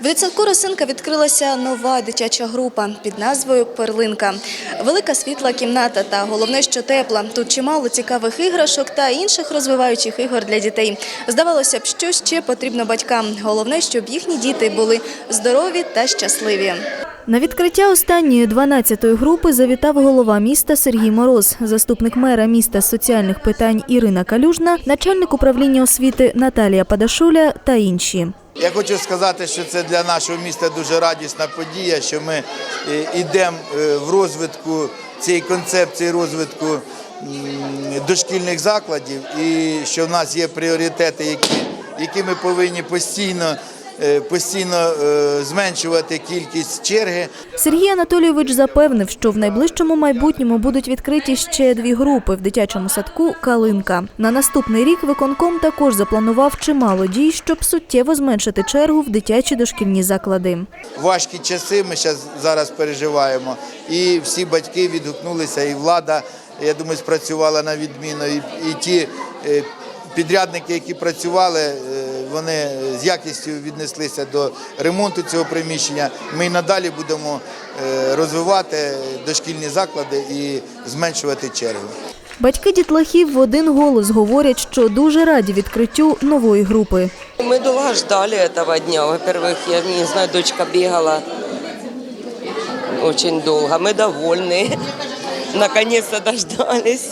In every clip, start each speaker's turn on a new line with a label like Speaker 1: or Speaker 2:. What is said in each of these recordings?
Speaker 1: В дитсадку Росинка відкрилася нова дитяча група під назвою Перлинка. Велика світла кімната та головне, що тепла. Тут чимало цікавих іграшок та інших розвиваючих ігор для дітей. Здавалося б, що ще потрібно батькам. Головне, щоб їхні діти були здорові та щасливі. На відкриття останньої 12-ї групи завітав голова міста Сергій Мороз, заступник мера міста соціальних питань Ірина Калюжна, начальник управління освіти Наталія Падашуля та інші.
Speaker 2: Я хочу сказати, що це для нашого міста дуже радісна подія, що ми йдемо в розвитку цієї концепції розвитку дошкільних закладів, і що в нас є пріоритети, які, які ми повинні постійно, е, постійно е, зменшувати кількість черги.
Speaker 1: Сергій Анатолійович запевнив, що в найближчому майбутньому будуть відкриті ще дві групи в дитячому садку Калинка. На наступний рік виконком також запланував чимало дій, щоб суттєво зменшити чергу в дитячі дошкільні заклади.
Speaker 2: важкі часи ми зараз переживаємо. І всі батьки відгукнулися, і влада, я думаю, спрацювала на відміну. І, і ті е, підрядники, які працювали, е, вони з якістю віднеслися до ремонту цього приміщення. Ми й надалі будемо е, розвивати дошкільні заклади і зменшувати чергу.
Speaker 1: Батьки дітлахів в один голос говорять, що дуже раді відкриттю нової групи.
Speaker 3: Мы долго ждали этого дня. Во-первых, я не знаю, дочка бегала очень долго. Мы довольны. Наконец-то дождались.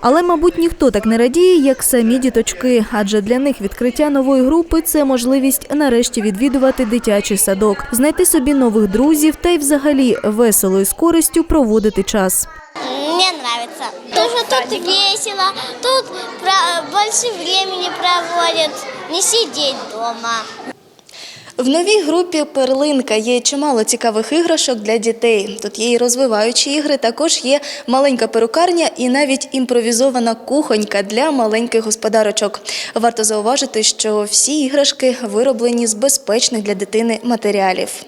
Speaker 1: Але, мабуть, ніхто так не радіє, як самі діточки, адже для них відкриття нової групи це можливість нарешті відвідувати дитячий садок, знайти собі нових друзів та й взагалі весело і з користю проводити час.
Speaker 4: Мне нравится. Тоже тут весело, тут про- больше времени проводят, не сидеть дома.
Speaker 1: В новій групі Перлинка є чимало цікавих іграшок для дітей. Тут є і розвиваючі ігри, також є маленька перукарня і навіть імпровізована кухонька для маленьких господарочок. Варто зауважити, що всі іграшки вироблені з безпечних для дитини матеріалів.